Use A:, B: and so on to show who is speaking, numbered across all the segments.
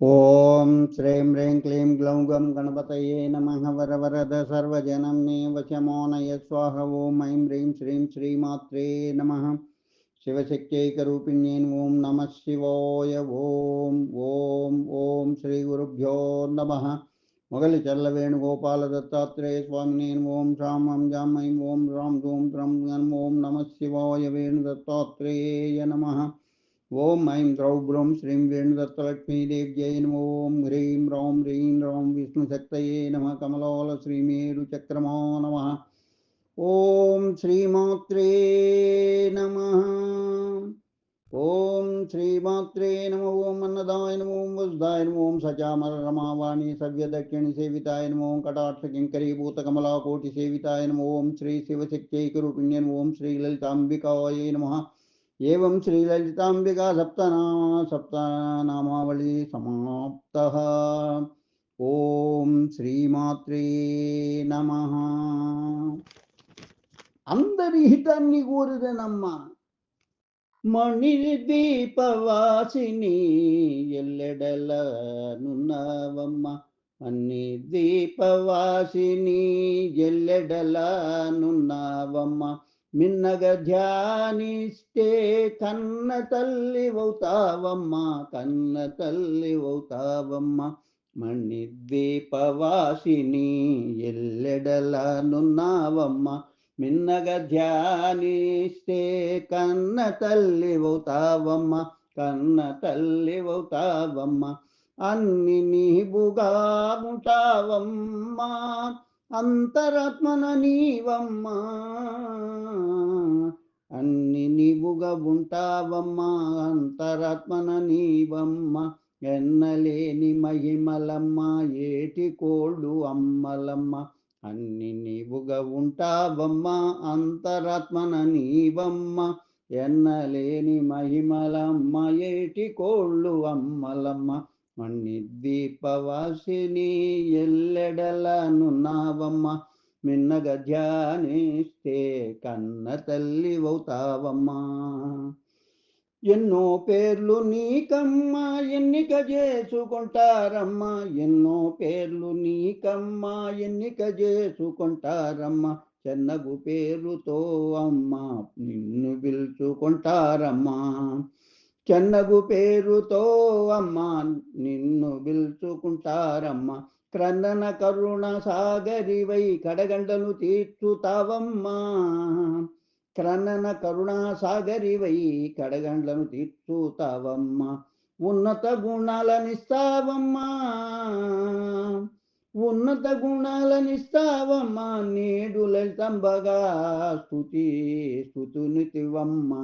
A: ॐ श्रीं ह्रीं क्लीं ग्लौं गणपत नम वर वरद सर्वजनं मे वशमो नय स्वाह ओं ऐं ह्रीं श्रीं श्रीमात्रे नम शिवशक्त्यैकरूपिण्येन ओं नम शिवाय ॐ ॐ ओं श्रीगुरुभ्यो नमः मुगलचल्लवेणुगोपालदत्तात्रेय स्वामिनेन ॐ शां ॐ जां ऐं ॐ रां धूं त्रं ओम नम शिवाय वेणुदत्तात्रेय नमः నమ శివాయ వేణు దత్తాత్రేయ నమ ఓం ఐం ద్రౌ బ్రౌం శ్రీం వేణుదత్తలక్ష్మీదేవ్యై నమ ఓం హ్రీం రౌం హ్రీం రౌం విష్ణుశక్తయే నమ కమలోల శ్రీమేరు చక్రమో నమ ఓం శ్రీమాత్రే నమ ఓం శ్రీమాత్రే నమ ఓం అన్నదాయ నమ ఓం వసుదాయ నమ ఓం సచామర రమావాణి సవ్య ఏం శ్రీలలితాంబికా సప్తనామ సప్తనామావళి సమాప్త. ఓం శ్రీమాత్రే నమ. అందరి హితాన్ని కోరిదనమ్మా. మణి దీపవాసిని ఎల్లెడల నున్నవమ్మ అన్ని దీపవాసిని ఎల్లెడల నున్నవమ్మ మిన్నగ ధ్యానిస్తే కన్న తల్లి అవుతావమ్మ కన్న తల్లి అవుతావమ్మ మణి దీపవాసిని ఎల్లెడల మిన్నగ ధ్యానిస్తే కన్న తల్లి అవుతావమ్మ కన్న తల్లి అవుతావమ్మ అన్ని నీబుగా ఉంటావమ్మా. అంతరాత్మన నీవమ్మా అన్ని నీవుగా ఉంటావమ్మా అంతరాత్మన నీవమ్మ ఎన్నలేని మహిమలమ్మ ఏటి కోళ్ళు అమ్మలమ్మ అన్ని నీవుగా ఉంటావమ్మా అంతరాత్మన నీవమ్మ ఎన్నలేని మహిమలమ్మ ఏటి కోళ్ళు అమ్మలమ్మ మణిద్వీపవాసిని ఎల్లెడలను నావమ్మ. మిన్నగ ధ్యానిస్తే కన్న తల్లి అవుతావమ్మా. ఎన్నో పేర్లు నీకమ్మా ఎన్నిక చేసుకుంటారమ్మా. ఎన్నో పేర్లు నీకమ్మా ఎన్నిక చేసుకుంటారమ్మా. చెన్నగు పేరుతో అమ్మా నిన్ను పిలుచుకుంటారమ్మా. చెన్నగు పేరుతో అమ్మా నిన్ను పిలుచుకుంటారమ్మా క్రందన కరుణ సాగరివై కడగంటను తీర్చుతావమ్మా. క్రనన కరుణా సాగరివై కడగండ్లను తీర్చుతావమ్మా. ఉన్నత గుణాలనిస్తావమ్మా ఉన్నత గుణాలనిస్తావమ్మా నేడు లలితంబగా స్థుతి స్థుతునితివమ్మా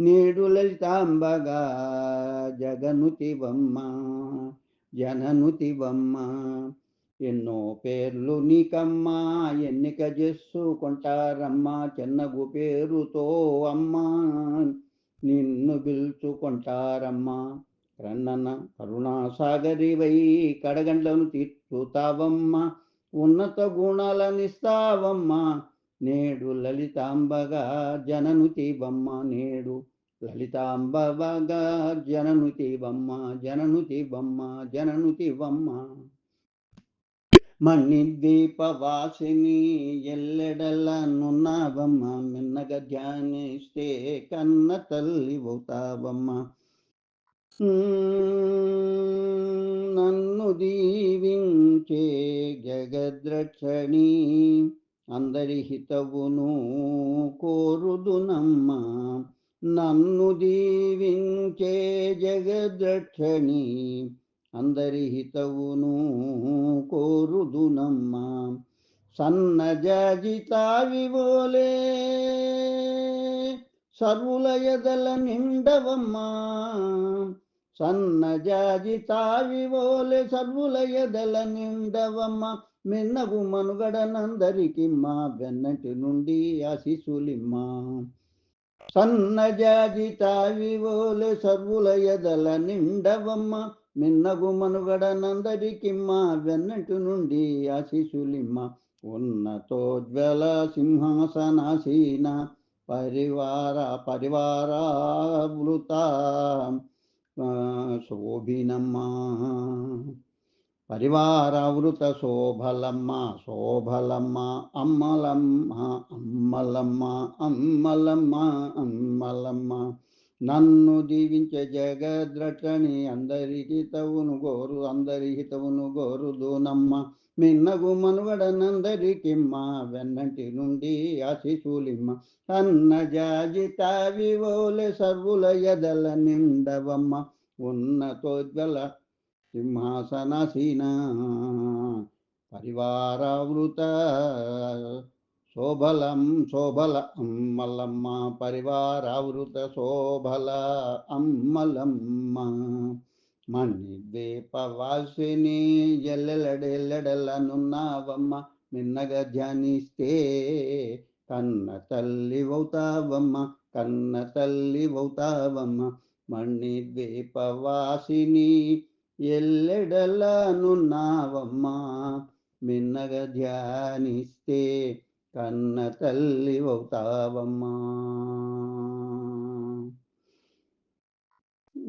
A: నేడు లలితాంబగా జగనుతివమ్మా జననుతివమ్మా. ఎన్నో పేర్లు నీకమ్మా ఎన్నిక చేసుకుంటారమ్మా చిన్నగు పేరుతో అమ్మా నిన్ను పిలుచుకుంటారమ్మా రన్నన కరుణాసాగరివై కడగండ్లను తీర్చుతావమ్మా ఉన్నత గుణాలనిస్తావమ్మా. నేడు లలితాంబగా జననుతి బొమ్మ నేడు లలితాంబగా జననుతి జననుతివమ్మ జననుతివమ్మ జననుతివమ్మ మణి దీపవాసిని ఎల్లెడల నున్నావమ్మ మిన్నగ ధ్యానిస్తే కన్న తల్లి అవుతావమ్మ. నన్ను దీవించే జగద్రక్షణి అందరి హితవును కోరుదునమ్మ. నన్ను దీవించే జగద్రక్షణి. అందరి హితవును కోరుదునమ్మా. సన్నజాజితావివోలే సర్వుల ఎదల నిండవమ్మా. సన్నజాజితావివోలే సర్వుల ఎదల నిండవమ్మ. మిన్నగు మనుగడనందరికి మా వెన్నటి నుండి ఆశిసులిమ్మా. సన్నజాజితావివోలే సర్వుల ఎదల నిండవమ్మ. మిన్నగు మనుగడనందరికి మా వెన్నటి నుండి ఆశిసులిమ్మ. ఉన్నతోజ్వల సింహాసనాసీన పరివార పరివారావృత శోభినమ్మా. పరివారావృత శోభలమ్మ శోభలమ్మ అమ్మలమ్మ అమ్మలమ్మ అమ్మలమ్మ అమ్మలమ్మ. నన్ను దీవించే జగద్రటని అందరి హితవును గోరు అందరి హితవును గోరు దూనమ్మ. మిన్నగు మనుగడనందరికిమ్మ వెన్నంటి నుండి ఆశిశూలిమ్మ అన్న జాజిత వివోలె సర్వుల ఎదల నిండవమ్మ. ఉన్నతోజ్వల సింహాసనసీన పరివారావృత శోభలం శోభల అమ్మలమ్మ పరివారావృత శోభల అమ్మలమ్మ మణిద్వీపవాసిని ఎల్లెలడెల్లెడలనున్నావమ్మ మిన్నగా ధ్యానిస్తే కన్న తల్లి అవుతావమ్మ కన్న తల్లి అవుతావమ్మ మణిద్వీపవాసిని ఎల్లెడలనున్నావమ్మా మిన్నగ ధ్యానిస్తే కన్న తల్లి అవుతావమ్మా.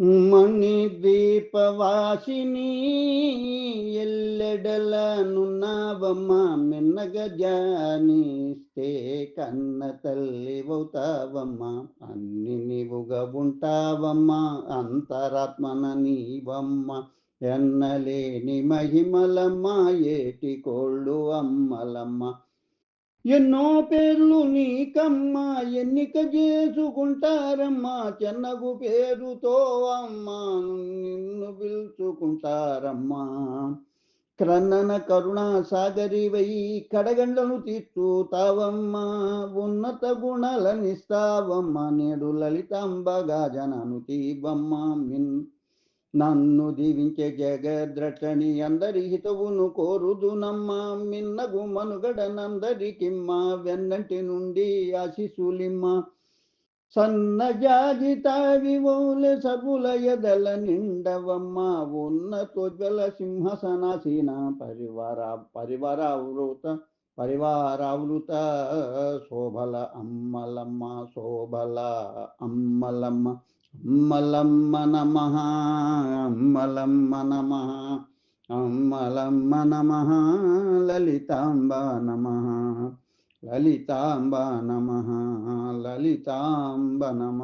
A: మణి దీపవాసిని ఎల్లెడలనున్నావమ్మా మిన్నగ ధ్యానిస్తే కన్న తల్లి అవుతావమ్మా. అన్ని నీవుగా ఉంటావమ్మా అంతరాత్మన నీవమ్మ. ఎన్నలేని మహిమలమ్మ ఏటి కోళ్ళు అమ్మలమ్మ. ఎన్నో పేర్లు నీకమ్మ ఎన్నిక చేసుకుంటారమ్మా. చెన్నగు పేరుతో అమ్మా నిన్ను పిలుచుకుంటారమ్మా. క్రన్నన కరుణా సాగరివై కడగండ్లను తీర్చుతావమ్మా ఉన్నత గుణలనిస్తావమ్మ. నేడు లలితాంబగా జనను తీవమ్మ. మిన్ నన్ను దీవించే జగద్రటని అందరి హితవును కోరుదు నమ్మ. మిన్నగు మనుగడనందరికిమ్మ వెన్నంటి నుండి ఆశిసులిమ్మ. సన్నజాజిత వివోలె సగుల ఎదల నిండవమ్మ. ఉన్నతోజ్వల సింహసనాసీన పరివార పరివారావృత పరివారావృత శోభల అమ్మలమ్మ శోభల అమ్మలమ్మ. అమ్మలమ్మ నమ అమ్మలమ్మ నమ అమ్మలమ్మ నమ లలితాంబ నమ లలితాంబ నమ లలితాంబ నమ.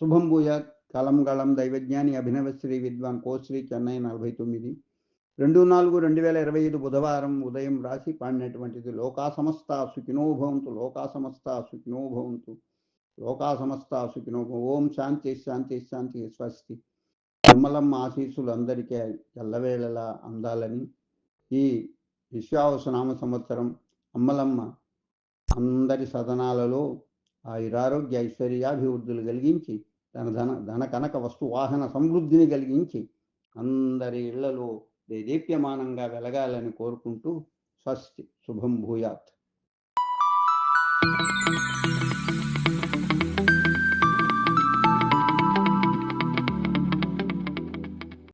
A: శుభం భూయాత్ కలం గళం దైవజ్ఞాని అభినవశ్రీ విద్వాన్ కోశ్రీ చెన్నై నలభై తొమ్మిది. రెండు నాలుగు రెండు వేల ఇరవై ఐదు బుధవారం ఉదయం రాసి పాడినటువంటిది లోకా సమస్త సుఖినోభవంతు లోకా సమస్త సుఖినోభవంతు లోకా సమస్త సుఖినో ఓం శాంతి శాంతి శాంతి స్వస్తి. తిమ్మలమ్మ ఆశీస్సులు అందరికీ ఎల్లవేళలా అందాలని ఈ విశ్వావసనామ సంవత్సరం అమ్మలమ్మ అందరి సదనాలలో ఆయురారోగ్య ఐశ్వర్యాభివృద్ధులు కలిగించి ధన ధన ధన కనక వస్తు వాహన సమృద్ధిని కలిగించి అందరి ఇళ్ళలో దేదీప్యమానంగా వెలగాలని కోరుకుంటూ స్వస్తి. శుభం భూయాత్.